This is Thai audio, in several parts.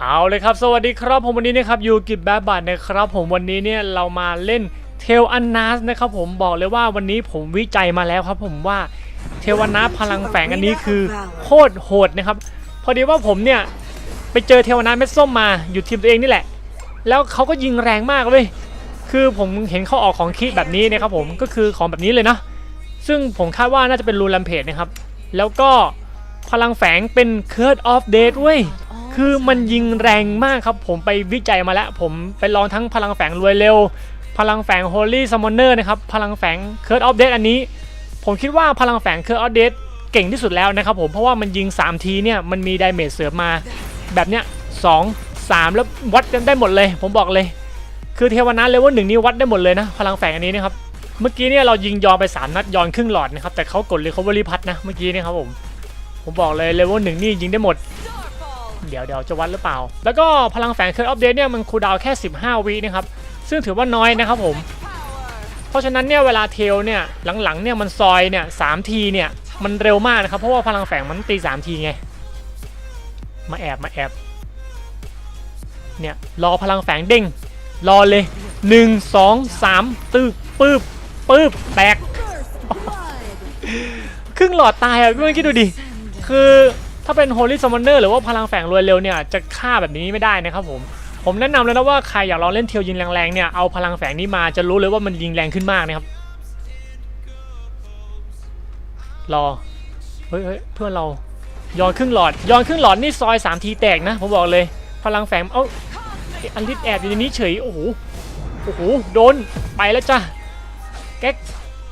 เอาเลยครับ สวัสดีครับผมวันนี้นะครับยูกิบแบบบัตนะครับผมวันนี้เนี่ยเรามาเล่นเทลอันนัสนะครับผมบอกเลยว่าวันนี้ผมวิจัยมาแล้วครับผมว่าเทวนาพลังแฝงอันนี้คือโคตรโหดนะครับ พอดีว่าผมเนี่ยไปเจอเทวนาเม็ดส้มมาอยู่ทีมตัวเองนี่แหละ แล้วเขาก็ยิงแรงมากเลยคือผมเห็นเขาออกของคิดแบบนี้นะครับผมก็คือของแบบนี้เลยนะซึ่งผมคาดว่าน่าจะเป็นรูลัมเพจนะครับ แล้วก็พลังแฝงเป็น Curse of Death เว้ย คือมันยิงแรงมากครับ ผมไปวิจัยมาแล้ว ผมไปลองทั้งพลังแฝงรวยเร็ว พลังแฝง Holy Summoner นะครับ พลังแฝง Curse of Death อันนี้ ผมคิดว่าพลังแฝง Curse of Death เก่งที่สุดแล้วนะครับผมเพราะว่ามันยิง 3 ทีเนี่ยมันมีดเมจเสริมมา แบบเนี้ย2 3แล้ววัดกันได้หมดเลย ผมบอกเลย คือเทวนาเลเวลหนึ่งนี่วัดได้หมดเลยนะ พลังแฝงอันนี้นะครับเมื่อกี้เนี่ยเรายิงยอนไป 3 นัดยอนครึ่งหลอดนะครับแต่เขากด recovery พัดนะเมื่อกี้นี่ครับผมผมบอกเลยเลเวลหนึ่งนี่ยิงได้หมด เดี๋ยวเดี๋ยวจะวัดหรือเปล่า แล้วก็พลังแฝงเคยอัปเดตเนี่ยมันคูลดาวแค่ 15 วินะครับ ซึ่งถือว่าน้อยนะครับผม เพราะฉะนั้นเนี่ยเวลาเทลเนี่ยหลังๆเนี่ยมันซอยเนี่ยสามทีเนี่ยมันเร็วมากนะครับ เพราะว่าพลังแฝงมันตีสามทีไง มาแอบมาแอบ เนี่ยรอพลังแฝงเด้งรอเลยหนึ่งสองสามตึบปืบปืบแตกครึ่งหลอดตายอะเพื่อนคิดดูดิ คือ ถ้าเป็น Holy Summoner หรือว่าพลังแฝงรวยเร็วเนี่ยจะฆ่าแบบนี้ไม่ได้นะครับผมผมแนะนำเลยนะว่าใครอยากลองเล่นเทียวยิงแรงๆเนี่ยเอาพลังแฝงนี้มาจะรู้เลยว่ามันยิงแรงขึ้นมากนะครับรอเฮ้ยเพื่อนเราย้อนครึ่งหลอดย้อนครึ่งหลอดนี่ซอยสามทีแตกนะผมบอกเลย พลังแฝงเอ้าอ้อันลิสแอบอยู่ในนี้เฉยโอ้โหโอ้โหโดนไปแล้วจ้ะแก๊ก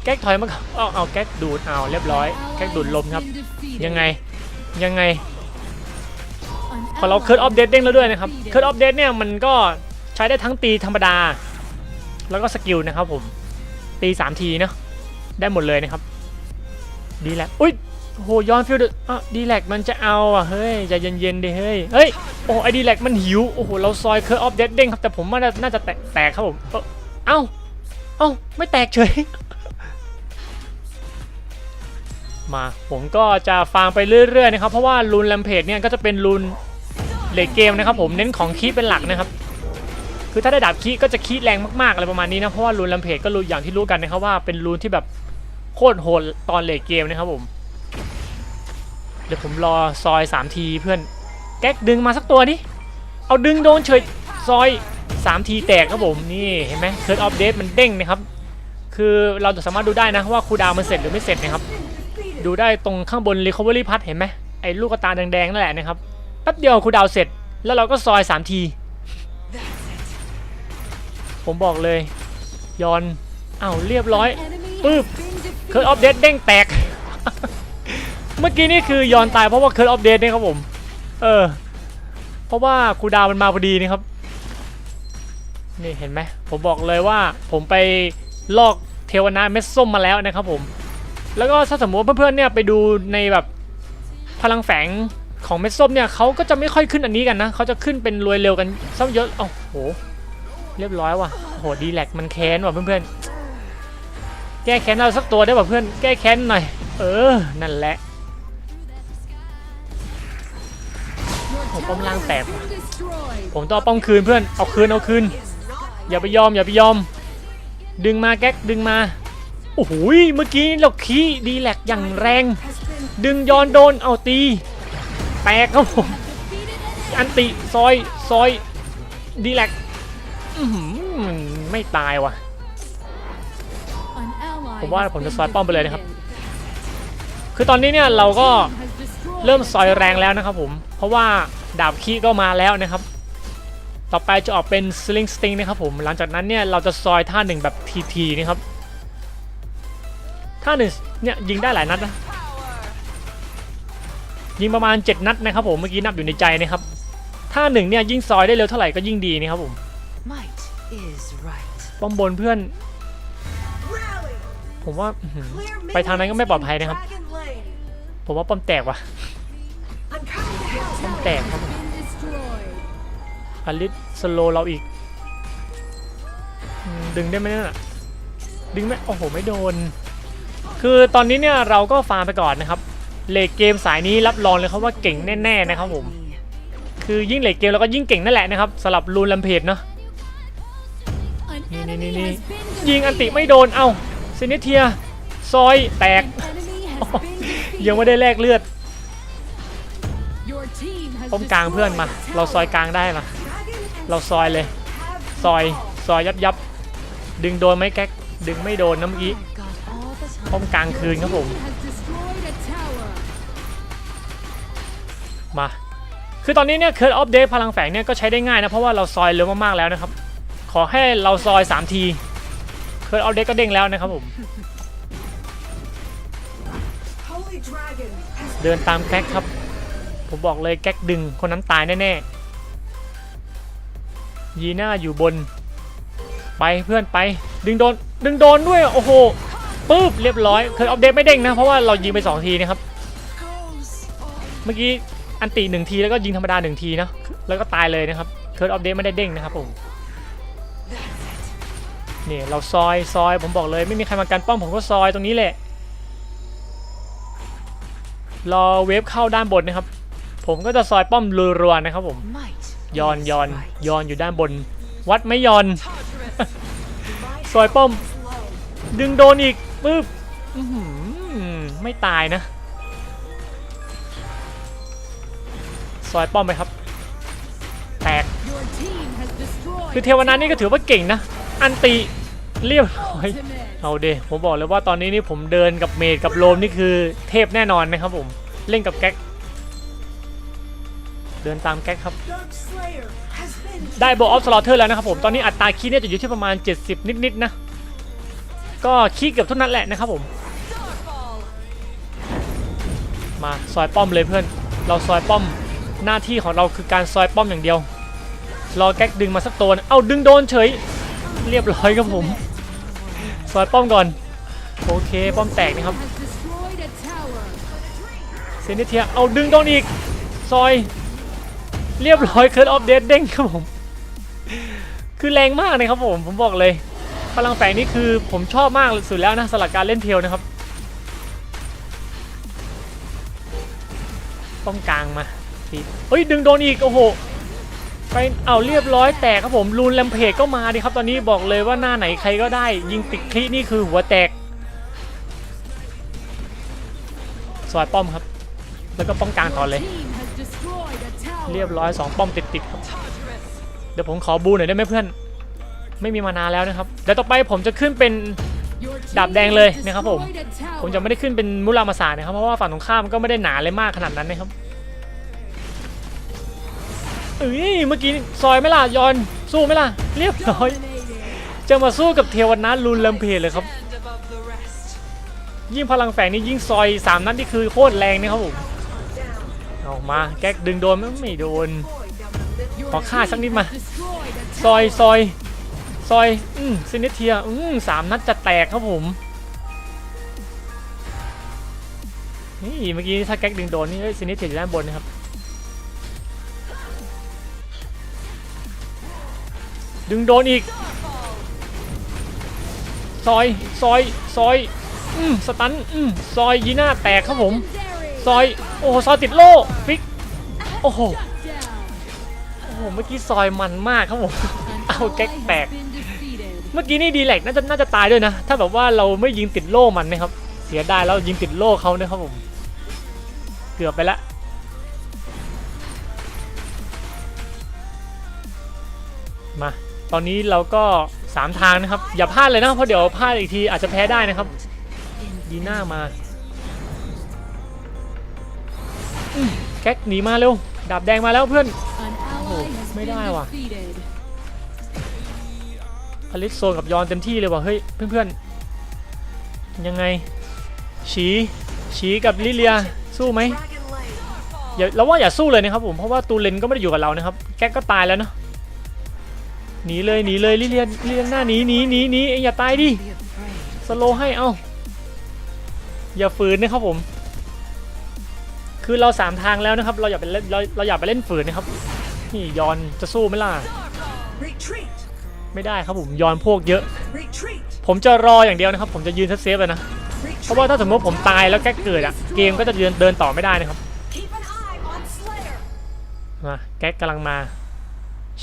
แก๊กถอยมาเอาเอาแก๊กดูดเอาเรียบร้อยแก๊กดูดลมครับ ยังไง ยังไง พอเราเคิร์ดออฟเดตเด้งแล้วด้วยนะครับเคิร์ดออฟเดตเนี่ยมันก็ใช้ได้ทั้งตีธรรมดา แล้วก็สกิลนะครับผม ตี 3 ทีเนาะได้หมดเลยนะครับ ดีแลกอุ้ยโหย้อนฟิลด์อะดีแลกมันจะเอาอะเฮ้ยใจเย็นๆดิเฮ้ยเฮ้ยโอ้ไอดีแลกมันหิวโอ้โหเราซอยเคิร์ดออฟเดตเด้งครับแต่ผมว่าน่าจะแตกครับผมเอ้าเอ้าไม่แตกเฉย มา ผมก็จะฟาร์มไปเรื่อยๆนะครับเพราะว่ารูนแลมเพจเนี่ยก็จะเป็นรูนเลดเกมนะครับผมเน้นของคีเป็นหลักนะครับคือถ้าได้ดาบคีก็จะคีแรงมากๆอะไรประมาณนี้นะเพราะว่ารูนแลมเพจก็รู้อย่างที่รู้กันนะครับว่าเป็นรูนที่แบบโคตรโหดตอนเลดเกมนะครับผมเดี๋ยวผมรอซอย 3 ทีเพื่อนแก๊กดึงมาสักตัวดิเอาดึงโดนเฉยซอย 3 ทีแตกครับผมนี่เห็นไหมเคิร์ดออฟเดตมันเด้งนะครับคือเราจะสามารถดูได้นะว่าคูดาวมันเสร็จหรือไม่เสร็จนะครับ ดูได้ตรงข้างบน Recovery พัดเห็นไหมไอ้ลูกกระตาแดงๆนั่นแหละนะครับ แป๊บเดียวคูดาวเสร็จ แล้วเราก็ซอย 3 ที ผมบอกเลย ยอนอ้าวเรียบร้อยปึ๊บเคิร์ดออฟเดตเด้งแตก เมื่อกี้นี่คือยอนตายเพราะว่าเคิร์ดออฟเดตนี่ครับผม เออ เพราะว่าคูดาวมันมาพอดีนี่ครับ นี่เห็นไหมผมบอกเลยว่าผมไปลอกเทวนาเม็ดส้มมาแล้วนะครับผม แล้วก็ถ้าสมมติเพื่อนๆเนี่ยไปดูในแบบพลังแฝงของเม็ดส้มเนี่ยเขาก็จะไม่ค่อยขึ้นอันนี้กันนะเขาจะขึ้นเป็นรวยเร็วกันซ้ำเยอะโอ้โห เรียบร้อยว่ะโหดีแลกมันแค้นว่ะเพื่อนๆ แก้แค้นเราสักตัวได้ป่ะเพื่อน แก้แค้นหน่อย เออ นั่นแหละผมป้อมล่างแตกผมต้องป้อมคืนเพื่อน เอาคืนเอาคืน อย่าไปยอมอย่าไปยอม ดึงมาแก๊กดึงมา โอ้โหยเมื่อกี้เราขี้ดีแลกอย่างแรง ดึงย้อนโดนเอาตี แตกครับผม อันติซอยซอยดีแลกไม่ตายว่ะ ผมว่าผมจะซอยป้อมไปเลยนะครับ คือตอนนี้เนี่ยเราก็เริ่มซอยแรงแล้วนะครับผม เพราะว่าดาบขี้ก็มาแล้วนะครับ ต่อไปจะออกเป็นสลิงสติงนะครับผม หลังจากนั้นเนี่ยเราจะซอยท่าหนึ่งแบบทีๆนะครับ ท่าหนึ่งเนี่ยยิงได้หลายนัดนะยิงประมาณ 7 นัดนะครับผมเมื่อกี้นับอยู่ในใจนะครับท่าหนึ่งเนี่ยยิ่งซอยได้เร็วเท่าไหร่ก็ยิ่งดีนะครับผม Might is right. ป้อมบนเพื่อน ผมว่าอื้อหือไปทางนั้นก็ไม่ปลอดภัยนะครับ ผมว่าป้อมแตกว่ะป้อมแตกครับผมอลิสสโลเราอีกอืมดึงได้ไหมเนี่ยดึงไหมโอ้โหไม่โดน คือตอนนี้เนี่ยเราก็ฟาร์มไปก่อนนะครับเลกเกมสายนี้รับรองเลยครับว่าเก่งแน่ๆนะครับผมคือยิ่งเลทเกมเราก็ยิ่งเก่งนั่นแหละนะครับสำหรับรูนลัมเพจเนาะนี่นี่นี่ยิงอันติไม่โดนเอ้าเซนิเทียซอยแตกยังไม่ได้แลกเลือด defeated. Your team has ป้อมกลางเพื่อนมา เราซอยกลางได้มาเราซอยเลย ซอยซอยยับยับดึงโดนไหมแก๊กดึงไม่โดนน้ำกี้ ป้อมกลางคืนครับผม มา คือตอนนี้เนี่ยเคิร์ดออฟเดพลังแฝงเนี่ยก็ใช้ได้ง่ายนะ เพราะว่าเราซอยเร็วมากๆแล้วนะครับ ขอให้เราซอย 3 ทีเคิร์ดออฟเดก็เด้งแล้วนะครับผม เดินตามแก๊กครับ ผมบอกเลยแก๊กดึงคนนั้นตายแน่ๆยีน่าอยู่บน ไปเพื่อนไปดึงโดนดึงโดนด้วย โอ้โห ปุ๊บเรียบร้อยเคยอัปเดตไม่เด้งนะเพราะว่าเรายิงไป 2 ทีนะครับเมื่อกี้อันติหนึ่งทีแล้วก็ยิงธรรมดาหนึ่งทีนะแล้วก็ตายเลยนะครับเคิร์ดอัปเดตไม่ได้เด้งนะครับผมนี่เราซอยซอยผมบอกเลยไม่มีใครมากันป้อมผมก็ซอยตรงนี้แหละรอเวฟเข้าด้านบนนะครับ ผมก็จะซอยป้อมรัวๆนะครับผมยอนยอนยอนอยู่ด้านบน วัดไม่ยอน ซอยป้อม ดึงโดนอีก ปึ๊บอื้อหือไม่ตายนะ ซอยป้อมไปครับ แตก Your team has destroyed คือเทวนานี่ก็ถือว่าเก่งนะ อันติเรียบร้อย ultimate. เอาเดผมบอกเลยว่าตอนนี้นี่ผมเดินกับเมดกับโลมนี่คือเทพแน่นอนนะครับผม เล่นกับแก๊ก เดินตามแก๊กครับ Dark Slayer has been ได้โบออฟสลอเทอร์แล้วนะครับผม ตอนนี้อัตราคีย์เนี่ยจะอยู่ที่ประมาณ 70 นิดๆนะ ก็คีย์เกือบทุกนัดแหละนะครับผม มาซอยป้อมเลยเพื่อน เราซอยป้อมหน้าที่ของเราคือการซอยป้อมอย่างเดียว รอแก๊กดึงมาสักตัวนะเอาดึงโดนเฉย เรียบร้อยครับผม ซอยป้อมก่อน โอเค ป้อมแตกนะครับ เซนิเทีย เอาดึงโดนอีก ซอย เรียบร้อยเคิร์ดออฟเดตเด้งครับผม คือแรงมากเลยครับผม ผมบอกเลย พลังแฝงนี่คือผมชอบมากสุดแล้วนะสำหรับการเล่นเทลนะครับต้องกลางมาทีเฮ้ยดึงโดนอีก โอ้โห ไปเอาเรียบร้อยแตกครับผมรูนแลมเพจก็มาดิครับ ตอนนี้บอกเลยว่าหน้าไหนใครก็ได้ ยิงติดคลินี่คือหัวแตก สวายป้อมครับ แล้วก็ป้อมกลางต่อเลย เรียบร้อย 2 ป้อมติดๆครับ เดี๋ยวผมขอบูหน่อยได้ไหมเพื่อน ไม่มีมานาแล้วนะครับเดี๋ยวต่อไปผมจะขึ้นเป็นดาบแดงเลยนะครับผม ผมจะไม่ได้ขึ้นเป็นมุรามาสานะครับเพราะว่าฝั่งตรงข้ามก็ไม่ได้หนาเลยมากขนาดนั้นนะครับเอ้ยเมื่อกี้ซอยไม่ล่ะยอนสู้ไม่ล่ะเรียบร้อยจะมาสู้กับเทวนารุนแลมเพจเลยครับ ยิ่งพลังแฝงนี่ยิ่งซอยสามนัดนี่คือโคตรแรงนะครับผมเอามาแก๊กดึงโดนไม่โดนขอฆ่าสักนิดมา ซอยซอย ซอย อืมซินิเทีย อืมสามนัดจะแตกครับผม นี่เมื่อกี้ถ้าแก๊กดึงโดนนี่ซินิเทียอยู่ด้านบนนะครับ ดึงโดนอีก ซอย ซอย ซอย อืมสตัน อืมซอยยีน่าแตกครับผม ซอย โอ้โห ซอยติดโล่ฟิก โอ้โห โอ้โห เมื่อกี้ซอยมันมากครับผม เอาแก๊กแตก เมื่อกี้นี่ดีแลกน่าจะน่าจะตายด้วยนะ ถ้าแบบว่าเราไม่ยิงติดโล่มันนะครับ เสียดายแล้วยิงติดโล่เขานะครับผม เกือบไปละมา ตอนนี้เราก็สามทางนะครับ อย่าพลาดเลยนะเพราะเดี๋ยวพลาดอีกทีอาจจะแพ้ได้นะครับดีหน้ามาแก๊กหนีมาเร็วดาบแดงมาแล้วเพื่อน An ally has ไม่ได้ว่ะ อลิสโซนกับยอนเต็มที่เลยว่ะเฮ้ยเพื่อนๆยังไงฉีฉีกับลิเลียสู้ไหมอย่าเราว่าอย่าสู้เลยนะครับผมเพราะว่าตูเลนก็ไม่ได้อยู่กับเรานะครับแก๊กก็ตายแล้วเนาะหนีเลยหนีเลยลิเลียลิเลียหน้าหนีหนีหนีหนีเอ็งอย่าตายดิสโลให้เอ้าอย่าฝืนนะครับผม คือเราสามทางแล้วนะครับ เราอย่าไปเล่นเราเราอย่าไปเล่นฝืนนะครับนี่ยอนจะสู้ไหมล่ะ ไม่ได้ครับผมยอนพวกเยอะ Retreat. ผมจะรออย่างเดียวนะครับ ผมจะยืนเซฟๆเลยนะ เพราะว่าถ้าสมมติผมตายแล้วแก๊กเกิดอะเกมก็จะเดินเดินต่อไม่ได้นะครับ Keep an eye on Slayer. มาแก๊กกำลังมา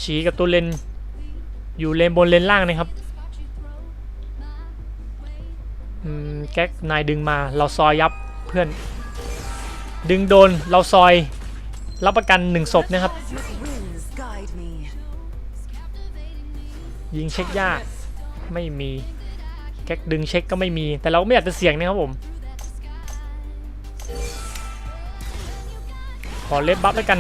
ฉีกับตัวเลนอยู่เลนบนเลนล่างนะครับอืมแก๊กนายดึงมาเราซอยยับเพื่อน ดึงโดนเราซอยรับประกันหนึ่งศพนะครับ ยิงเช็คยากไม่มีแก๊กดึงเช็คก็ไม่มี แต่เราก็ไม่อยากจะเสี่ยงนะครับผม ขอเล็บบัฟแล้วกัน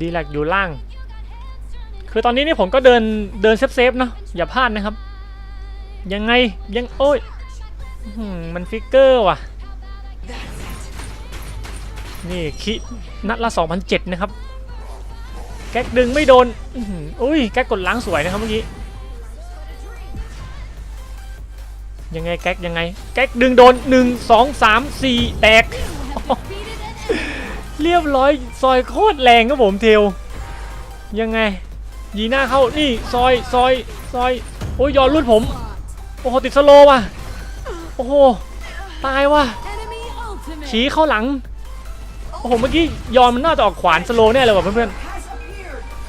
ดีแลกอยู่ล่าง คือตอนนี้นี่ผมก็เดินเดินเซฟเซฟๆนะอย่าพลาดนะครับ ยังไงยังโอ้ยมันฟิกเกอร์ว่ะ นี่คินัดละ 2,007นะครับ แก๊กดึงไม่โดนอื้อหืออุ้ยแก๊กกดล้างสวยนะครับเมื่อกี้ ยังไงแก๊กยังไง แก๊กดึงโดน 1 2 3 4 แตก เรียบร้อยซอยโคตรแรงครับผมเทล ยังไง ยีหน้าเข้า นี่ซอยซอยซอย โอ้ยยอนรุดผม โอ้โหติดสโลว์ว่ะ โอ้โห ตายว่ะ Enemy ultimate. ชี้เข้าหลัง โอ้โหเมื่อกี้ยอนมันน่าจะออกขวานสโลว์แน่เลยว่ะเพื่อน Has appeared. ๆ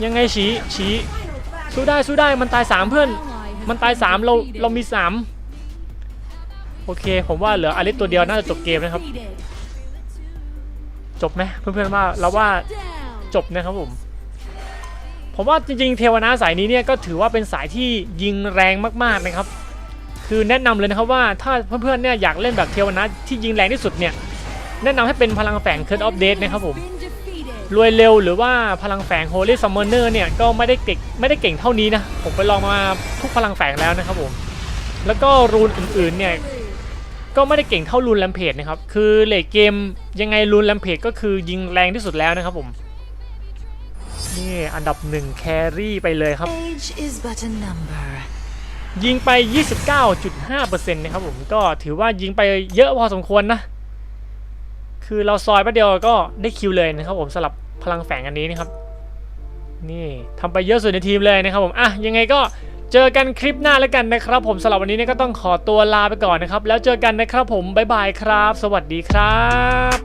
ยังไงชี้ชี้ Final battle. สู้ได้สู้ได้มันตายสามเพื่อน Ally has มันตาย been สามเรา defeated. เรามีสามโอเค ผมว่าเหลืออลิสตัวเดียวน่าจะจบเกมนะครับ Defeated. จบไหมเพื่อนๆว่าเราว่า Down. จบนะครับผมผมว่าจริงๆเทวนาสายนี้เนี่ยก็ถือว่าเป็นสายที่ยิงแรงมากๆนะครับ คือแนะนำเลยนะครับว่าถ้าเพื่อนๆเนี่ยอยากเล่นแบบเทวนาที่ยิงแรงที่สุดเนี่ยแนะนำให้เป็นพลังแฝงเคิร์ดออฟเดตนะครับผม Been defeated. รวยเร็วหรือว่าพลังแฝง Holy Summoner เนี่ยก็ไม่ได้เก่งไม่ได้เก่งเท่านี้นะ ผมไปลองมาทุกพลังแฝงแล้วนะครับผมแล้วก็รูนอื่นๆเนี่ยก็ไม่ได้เก่งเท่ารูนแลมเพจนะครับคือเลทเกมยังไงรูนแลมเพจก็คือยิงแรงที่สุดแล้วนะครับผมนี่อันดับหนึ่งแครี่ไปเลยครับ ยิงไป 29.5%นะครับผมก็ถือว่ายิงไปเยอะพอสมควรนะ คือเราซอยแป๊บเดียวก็ได้คิวเลยนะครับผมสลับพลังแฝงอันนี้นะครับ นี่ทำไปเยอะสุดในทีมเลยนะครับผมอะยังไงก็เจอกันคลิปหน้าแล้วกันนะครับ ผมสำหรับวันนี้นี่ก็ต้องขอตัวลาไปก่อนนะครับ แล้วเจอกันนะครับผมบ๊ายบายครับ สวัสดีครับ